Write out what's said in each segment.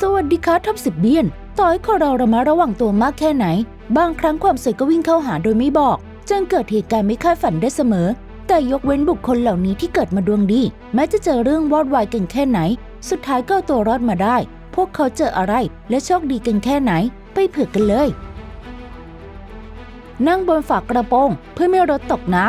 สวัสดีค่ะท็อปสิบเบียน ต่อให้คนเราระมัดระวังตัวมากแค่ไหน บางครั้งความสวยก็วิ่งเข้าหาโดยไม่บอก จนเกิดเหตุการณ์ไม่คาดฝันได้เสมอ แต่ยกเว้นบุคคลเหล่านี้ที่เกิดมาดวงดี แม้จะเจอเรื่องวอดวายเกันแค่ไหน สุดท้ายก็ตัวรอดมาได้ พวกเขาเจออะไรและโชคดีกันแค่ไหน ไปเผือกกันเลย นั่งบนฝากระโปรงเพื่อไม่รถตกน้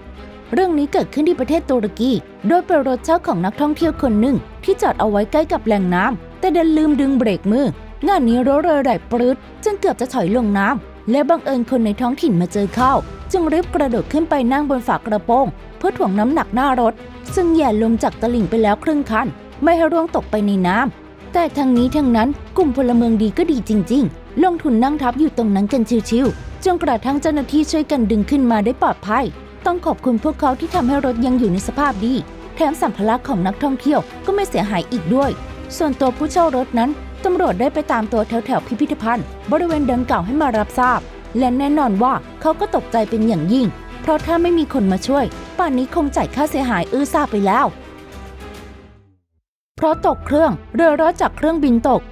ำเรื่องนี้เกิดขึ้นที่ประเทศตุรกี โดยเป็นรถเช่าของนักท่องเที่ยวคนหนึ่ง ที่จอดเอาไว้ใกล้กับแหล่งน้ำ แต่ดันลืมดึงเบรกมือ งานนี้รถเลยไหลปรืดจนเกือบจะถอยลงน้ำและบังเอิญคนในท้องถิ่นมาเจอเข้า จึงรีบกระโดดขึ้นไปนั่งบนฝากระโปรง เพื่อถ่วงน้ำหนักหน้ารถ ซึ่งแย่ลมจากตลิ่งไปแล้วครึ่งคัน ไม่ให้ร่วงตกไปในน้ำแต่ทั้งนี้ทั้งนั้นกลุ่มพลเมืองดีก็ดีจริง ๆ ลงทุนนั่งทับอยู่ตรงนั้นกันชิวๆจนกระทั่งเจ้าหน้าที่ช่วยกันดึงขึ้นมาได้ปลอดภัย ต้องขอบคุณพวกเขาที่ทำให้รถยังอยู่ในสภาพดี แถมสัมภาระของนักท่องเที่ยวก็ไม่เสียหายอีกด้วย ส่วนตัวผู้เช่ารถนั้นตำรวจได้ไปตามตัวแถวแถวพิพิธภัณฑ์ บริเวณดังกล่าวให้มารับทราบ และแน่นอนว่าเขาก็ตกใจเป็นอย่างยิ่ง เพราะถ้าไม่มีคนมาช่วย ป่านนี้คงจ่ายค่าเสียหายอื้อซ่าไปแล้ว เพราะตกเครื่องเรือรอจากเครื่องบินตก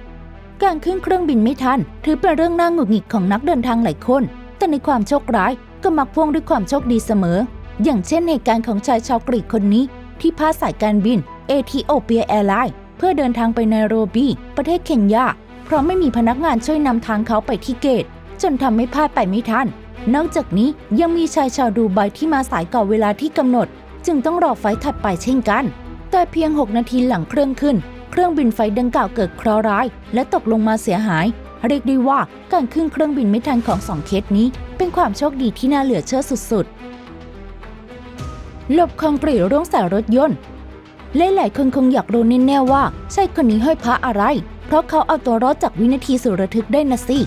การขึ้นเครื่องบินไม่ทัน ถือเป็นเรื่องน่าหงุดหงิดของนักเดินทางหลายคน แต่ในความโชคร้ายก็มักพ่วงด้วยความโชคดีเสมอ อย่างเช่นเหตุการณ์ของชายชาวกรีกคนนี้ ที่พลาดสายการบินเอธิโอเปียแอร์ไลน์ เพื่อเดินทางไปไนโรบีประเทศเคนยา เพราะไม่มีพนักงานช่วยนำทางเขาไปที่เกต จนทำให้พลาดไปไม่ทัน นอกจากนี้ยังมีชายชาวดูไบที่มาสายก่อเวลาที่กำหนด จึงต้องรอไฟถัดไปเช่นกัน แต่เพียง 6 นาทีหลังเครื่องขึ้น เครื่องบินไฟดังกล่าวเกิดเคราะห์ร้าย และตกลงมาเสียหาย เรียกได้ว่าการขึ้นเครื่องบินไม่ทันของสองเคสนี้ เป็นความโชคดีที่น่าเหลือเชื่อสุดๆหลบคอนกรีตร่วงใส่รถยนต์ หลายๆคนคงอยากรู้แน่ๆว่าใช่คนนี้ห้อยพระอะไร เพราะเขาเอาตัวรอดจากวินาทีสุดระทึกได้นะสิ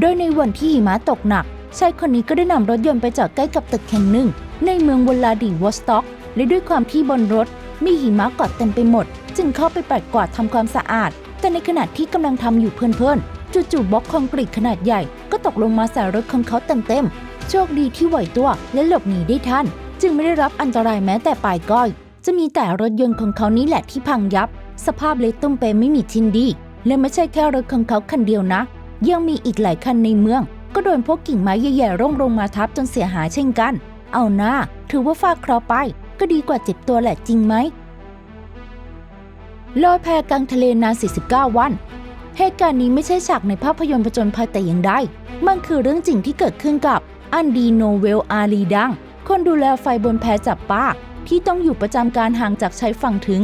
โดยในวันที่หิมะตกหนักชายคนนี้ก็ได้นำรถยนต์ไปจอดใกล้กับตึกแห่งหนึ่ง ในเมืองวลาดิวอสต็อก และด้วยความที่บนรถ มีหิมะเกาะเต็มไปหมด จึงเข้าไปปัดกวาดทำความสะอาด แต่ในขณะที่กำลังทำอยู่เพลินๆจู่ๆบล็อกคอนกรีตขนาดใหญ่ ก็ตกลงมาใส่รถของเขาเต็มๆโชคดีที่ไหวตัวและหลบหนีได้ทัน จึงไม่ได้รับอันตรายแม้แต่ปลายก้อย จะมีแต่รถยนต์ของเขานี้แหละที่พังยับ สภาพเละตุ้มเปไม่มีชิ้นดี และไม่ใช่แค่รถของเขาคันเดียวนะ ยังมีอีกหลายคันในเมือง ก็โดนพวกกิ่งไม้ใหญ่ๆร่วงลงมาทับจนเสียหายเช่นกัน เอาหน้า ถือว่าฟาดเคราะห์ไป ก็ดีกว่าเจ็บตัวแหละจริงไหมลอยแพกลางทะเลนาน 49 วัน เหตุการณ์นี้ไม่ใช่ฉากในภาพยนตร์ผจญภัยแต่อย่างใด มันคือเรื่องจริงที่เกิดขึ้นกับอันดีโนเวลอารีดัง คนดูแลไฟบนแพจับปลา ที่ต้องอยู่ประจำการห่างจากชายฝั่งถึง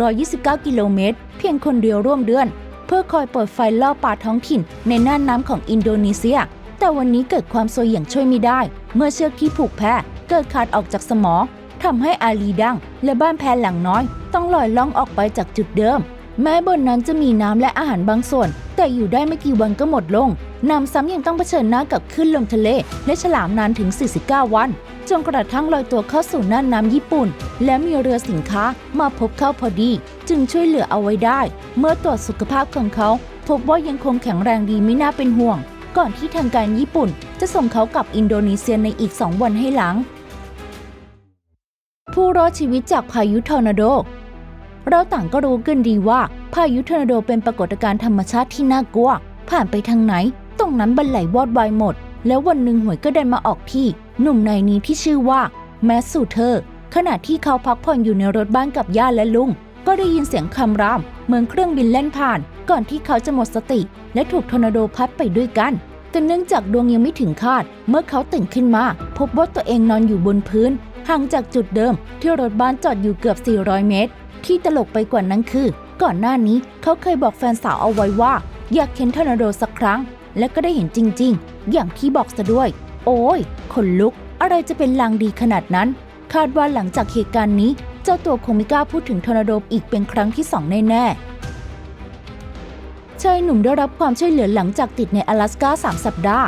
129 กิโลเมตร เพียงคนเดียวร่วมเดือน เพื่อคอยเปิดไฟล่อปลาท้องถิ่นในน่านน้ำของอินโดนีเซีย แต่วันนี้เกิดความซยอย่างช่วยไม่ได้ เมื่อเชือกที่ผูกแพเกิดขาดออกจากสมอทำให้อาลีดัง และบ้านแพหลังน้อย ต้องลอยล่องออกไปจากจุดเดิม แม้บนนั้นจะมีน้ำและอาหารบางส่วน แต่อยู่ได้ไม่กี่วันก็หมดลงนำซ้ำยังต้องเผชิญหน้ากับคลื่นลมทะเล และฉลามนานถึง 49 วัน จนกระทั่งลอยตัวเข้าสู่น่านน้ำญี่ปุ่น และมีเรือสินค้ามาพบเข้าพอดี จึงช่วยเหลือเอาไว้ได้ เมื่อตรวจสุขภาพของเขา พบว่ายังคงแข็งแรงดีไม่น่าเป็นห่วง ก่อนที่ทางการญี่ปุ่น จะส่งเขากลับอินโดนีเซียในอีก 2 วันให้หลัง ผู้รอดชีวิตจากพายุทอร์นาโด เราต่างก็รู้กันดีว่า พายุทอร์นาโดเป็นปรากฏการณ์ธรรมชาติที่น่ากลัว ผ่านไปทางไหน ตรงนั้นบันไหลวอดวายหมด แล้ววันหนึ่งหวยก็เดินมาออกที่ หนุ่มในายนี้ที่ชื่อว่า แมสสูเธอร์ ขณะที่เขาพักผ่อนอยู่ในรถบ้านกับย่าและลุง ก็ได้ยินเสียงคำรามเหมือนเครื่องบินเล่นผ่าน ก่อนที่เขาจะหมดสติ และถูกทอร์นาโดพัดไปด้วยกันแต่เนื่องจากดวงยังไม่ถึงคาด เมื่อเขาตื่นขึ้นมา พบว่าตัวเองนอนอยู่บนพื้น ห่างจากจุดเดิมที่รถบ้านจอดอยู่เกือบ 400 เมตร ที่ตลกไปกว่านั้นคือ ก่อนหน้านี้เขาเคยบอกแฟนสาวเอาไว้ว่า อยากเห็นทอร์นาโดสักครั้ง และก็ได้เห็นจริง ๆ อย่างที่บอกซะด้วย โอ้ยขนลุก อะไรจะเป็นลางดีขนาดนั้น คาดว่าหลังจากเหตุการณ์นี้ เจ้าตัวคงไม่กล้าพูดถึงทอร์นาโดอีกเป็นครั้งที่สองแน่ๆชายหนุ่มได้รับความช่วยเหลือหลังจากติดใน阿拉สกา3สัปดาห์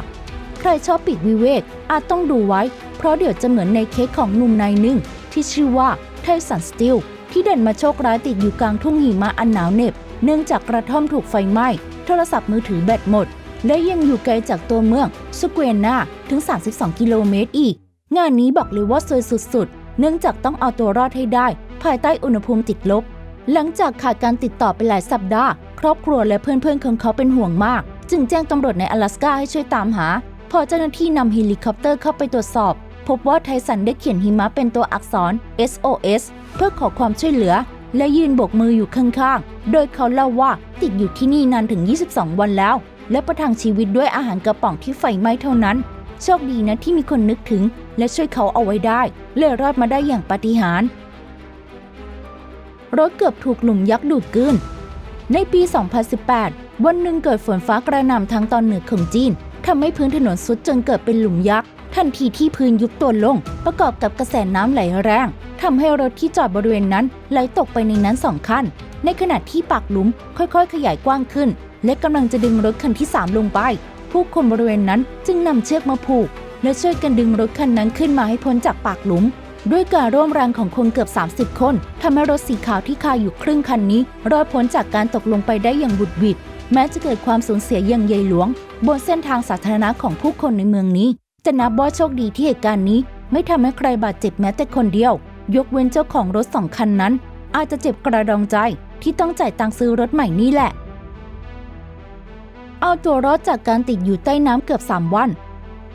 ใครชอบปีกวิเวกอาจต้องดูไว้ เพราะเดี๋ยวจะเหมือนในเคสของหนุ่มนายหนึ่งที่ชื่อว่าไทสันสติล ที่เด่นมาโชคร้ายติดอยู่กลางทุ่งหิมะอันหนาวเหน็บ เนื่องจากกระท่อมถูกไฟไหม้ โทรศัพท์มือถือแบตหมด และยังอยู่ไกลจากตัวเมืองสุเกวนนาถึง 32 กิโลเมตรอีก งานนี้บอกเลยว่าซวยสุดๆ เนื่องจากต้องเอาตัวรอดให้ได้ ภายใต้อุณหภูมิติดลบ หลังจากขาดการติดต่อไปหลายสัปดาห์ ครอบครัวและเพื่อนๆของเขาเป็นห่วงมาก จึงแจ้งตำรวจใน阿拉สกาให้ช่วยตามหา พอเจ้าหน้าที่นำเฮลิคอปเตอร์เข้าไปตรวจสอบ พบว่าไทสันได้เขียนหิมะเป็นตัวอักษร SOS เพื่อขอความช่วยเหลือ และยืนโบกมืออยู่ข้างๆ โดยเขาเล่าว่าติดอยู่ที่นี่นานถึง 22 วันแล้ว และประทังชีวิตด้วยอาหารกระป๋องที่ไฟไหม้เท่านั้น โชคดีนะที่มีคนนึกถึง และช่วยเขาเอาไว้ได้เลยรอดมาได้อย่างปาฏิหาริย์รถเกือบถูกหลุมยักษ์ดูดกลืนในปี 2018 วันหนึ่งเกิดฝนฟ้ากระหน่ำทางตอนเหนือของจีนทำให้พื้นถนนสุดจนเกิดเป็นหลุมยักษ์ ทันทีที่พื้นยุบตัวลง ประกอบกับกระแสน้ำไหลแรงทำให้รถที่จอดบริเวณนั้นไหลตกไปในนั้นสองคัน ในขณะที่ปากหลุมค่อยๆ ขยายกว้างขึ้น และกำลังจะดึงรถคันที่ 3 ลงไป ผู้คนบริเวณนั้นจึงนำเชือกมาผูก และช่วยกันดึงรถคันนั้นขึ้นมาให้พ้นจากปากหลุม ด้วยการร่วมแรงของคนเกือบ 30 คนทำให้รถสีขาวที่คาอยู่ครึ่งคันนี้รอดพ้นจากการตกลงไปได้อย่างบุดหวิดแม้จะเกิดความสูญเสียอย่างใหญ่หลวง บนเส้นทางสาธารณะของผู้คนในเมืองนี้ จะนับว่าโชคดีที่เหตุการณ์นี้ ไม่ทำให้ใครบาดเจ็บแม้แต่คนเดียว ยกเว้นเจ้าของรถสองคันนั้น อาจจะเจ็บกระดองใจที่ต้องจ่ายตังค์ซื้อรถใหม่นี่แหละ เอาตัวรอดจากการติดอยู่ใต้น้ำเกือบ 3 วัน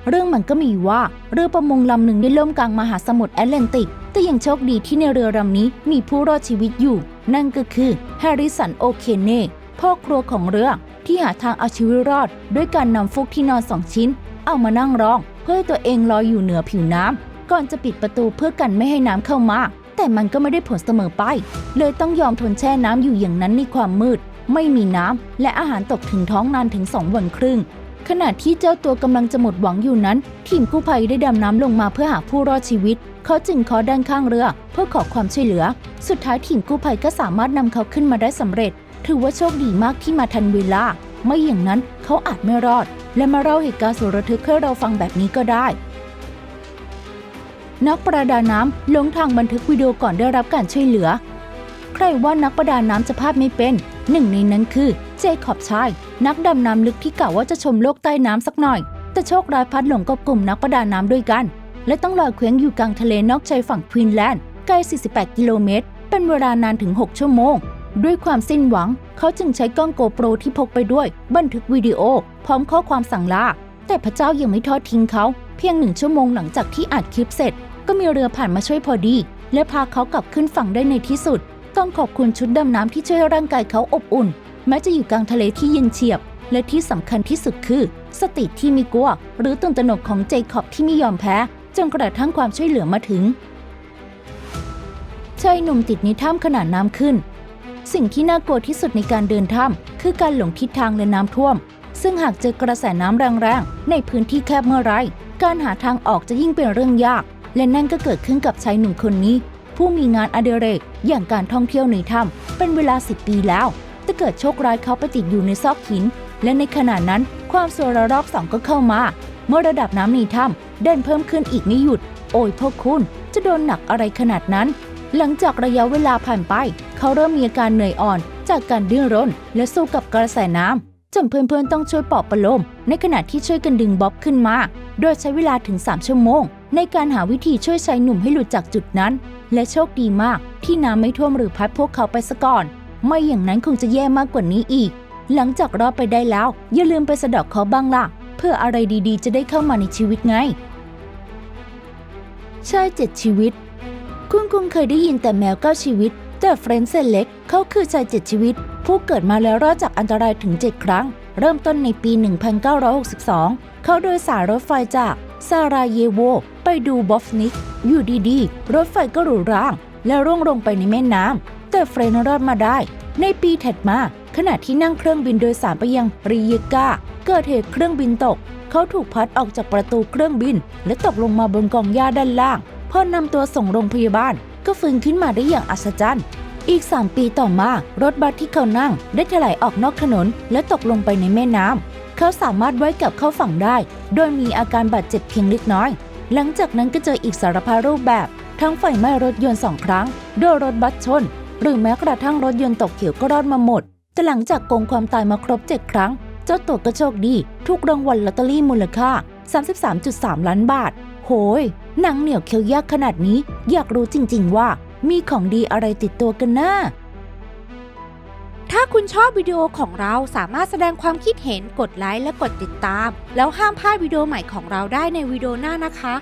เรื่องมันก็มีว่าเรือประมงลำหนึ่งได้ล่มกลางมหาสมุทรแอตแลนติก แต่ยังโชคดีที่ในเรือลำนี้มีผู้รอดชีวิตอยู่ นั่นก็คือแฮร์ริสันโอเคเน่พ่อครัวของเรือที่หาทางเอาชีวิตรอด ด้วยการนำฟุกที่นอนสองชิ้น เอามานั่งรอง พื่อให้ตัวเองลอยอยู่เหนือผิวน้ำก่อนจะปิดประตูเพื่อกันไม่ให้น้ำเข้ามา แต่มันก็ไม่ได้ผลเสมอไป เลยต้องยอมทนแช่น้ำอยู่อย่างนั้นในความมืด ไม่มีน้ำและอาหารตกถึงท้องนานถึงสองวันครึ่งขณะที่เจ้าตัวกำลังจะหมดหวังอยู่นั้น ทีมกู้ภัยได้ดำน้ำลงมาเพื่อหาผู้รอดชีวิต เขาจึงเคาะด้านข้างเรือ เพื่อขอความช่วยเหลือ สุดท้ายทีมกู้ภัยก็สามารถนำเขาขึ้นมาได้สำเร็จ ถือว่าโชคดีมากที่มาทันเวลา ไม่อย่างนั้นเขาอาจไม่รอด และมาเล่าเหตุการณ์สุดระทึกให้เราฟังแบบนี้ก็ได้ นักประดาน้ำลงทางบันทึกวิดีโอก่อนได้รับการช่วยเหลือ ใครว่านักประดาน้ำจะพลาดไม่เป็น หนึ่งในนั้นคือเจคอบชาย นักดำน้ำลึกที่กล่าวว่าจะชมโลกใต้น้ำสักหน่อย แต่โชคร้ายพัดหลงกับกลุ่มนักประดาน้ำด้วยกัน และต้องลอยเคว้งอยู่กลางทะเลนอกชายฝั่งควีนแลนด์ไกล 48 กิโลเมตร เป็นเวลานานถึง 6 ชั่วโมง ด้วยความสิ้นหวัง เขาจึงใช้กล้องโกโปรที่พกไปด้วย บันทึกวิดีโอ พร้อมข้อความสั่งลา แต่พระเจ้ายังไม่ทอดทิ้งเขา เพียงหนึ่งชั่วโมงหลังจากที่อัดคลิปเสร็จ ก็มีเรือผ่านมาช่วยพอดี และพาเขากลับขึ้นฝั่งได้ในที่สุด ต้องขอบคุณชุดดำน้ำที่ช่วยให้ร่างกายเขาอบอุ่น แม้จะอยู่กลางทะเลที่เย็นเฉียบ และที่สำคัญที่สุดคือ สติที่มีกลัว หรือตื่นตระหนกของเจคอบที่ไม่ยอมแพ้จนกระทั่งความช่วยเหลือมาถึงชายหนุ่มติดในถ้ำขนาดน้ำขึ้น สิ่งที่น่ากลัวที่สุดในการเดินถ้ำคือการหลงทิศทางและน้ำท่วม ซึ่งหากเจอกระแสน้ำแรงๆ ในพื้นที่แคบเมื่อไร การหาทางออกจะยิ่งเป็นเรื่องยาก และนั่นก็เกิดขึ้นกับชายหนุ่มคนนี้ ผู้มีงานอดิเรก อย่างการท่องเที่ยวในถ้ำเป็นเวลา10ปีแล้วแต่เกิดโชคร้ายเขาไปติดอยู่ในซอกหิน และในขณะนั้นความสัวระลอกสองก็เข้ามา เมื่อระดับน้ำในถ้ำเดินเพิ่มขึ้นอีกไม่หยุด โอ้ยพวกคุณจะโดนหนักอะไรขนาดนั้น หลังจากระยะเวลาผ่านไป เขาเริ่มมีอาการเหนื่อยอ่อน จากการดิ้นรน และสู้กับกระแสน้ำจนเพื่อนๆต้องช่วยปลอบประโลม ในขณะที่ช่วยกันดึงบ๊อบขึ้นมา โดยใช้เวลาถึง 3 ชั่วโมง ในการหาวิธีช่วยชายหนุ่มให้หลุดจากจุดนั้น และโชคดีมาก ที่น้ำไม่ท่วมหรือพัดพวกเขาไปซะก่อน ไม่อย่างนั้นคงจะแย่มากกว่านี้อีก หลังจากรอดไปได้แล้ว อย่าลืมไปสะดอกเขาบ้างล่ะ เพื่ออะไรดีๆ จะได้เข้ามาในชีวิตไงชายเจ็ดชีวิต คุณคงเคยได้ยินแต่แมวเก้าชีวิต แต่เฟรนเซนเล็กเขาคือชายเจ็ดชีวิต ผู้เกิดมาแล้วรอดจากอันตรายถึง 7 ครั้ง เริ่มต้นในปี 1962 เขาโดยสารรถไฟจากซาราเยโว ไปดูบอฟนิก อยู่ดีๆ รถไฟก็หรูร่าง และร่วงลงไปในแม่น้ำ แต่เฟรนด์รอดมาได้ ในปีถัดมา ขณะที่นั่งเครื่องบินโดยสารไปยังริเยกาเกิดเหตุเครื่องบินตก เขาถูกพัดออกจากประตูเครื่องบิน และตกลงมาบนกองหญ้าด้านล่าง พอนำตัวส่งโรงพยาบาล ก็ฟื้นขึ้นมาได้อย่างอัศจรรย์ อีก 3 ปีต่อมารถบัสที่เขานั่ง ได้ถลายออกนอกถนน และตกลงไปในแม่น้ำเขาสามารถไว้กลับเข้าฝั่งได้ โดยมีอาการบาดเจ็บเพียงเล็กน้อย หลังจากนั้นก็เจออีกสารพัดรูปแบบ ทั้งไฟไหม้รถยนต์สองครั้งโดยรถบัสชน หรือแม้กระทั่งรถยนต์ตกเขียวก็รอดมาหมดแต่หลังจากโกงความตายมาครบ 7 ครั้ง เจ้าตัวก็โชคดีถูกรางวัลลอตเตอรี่มูลค่า 33.3 ล้านบาท โหย หนังเหนียวเคี้ยวยากขนาดนี้ อยากรู้จริง ๆ ว่ามีของดีอะไรติดตัวกันนะถ้าคุณชอบวิดีโอของเราสามารถแสดงความคิดเห็นกดไลค์และกดติดตาม แล้วห้ามพลาดวิดีโอใหม่ของเราได้ในวิดีโอหน้านะคะ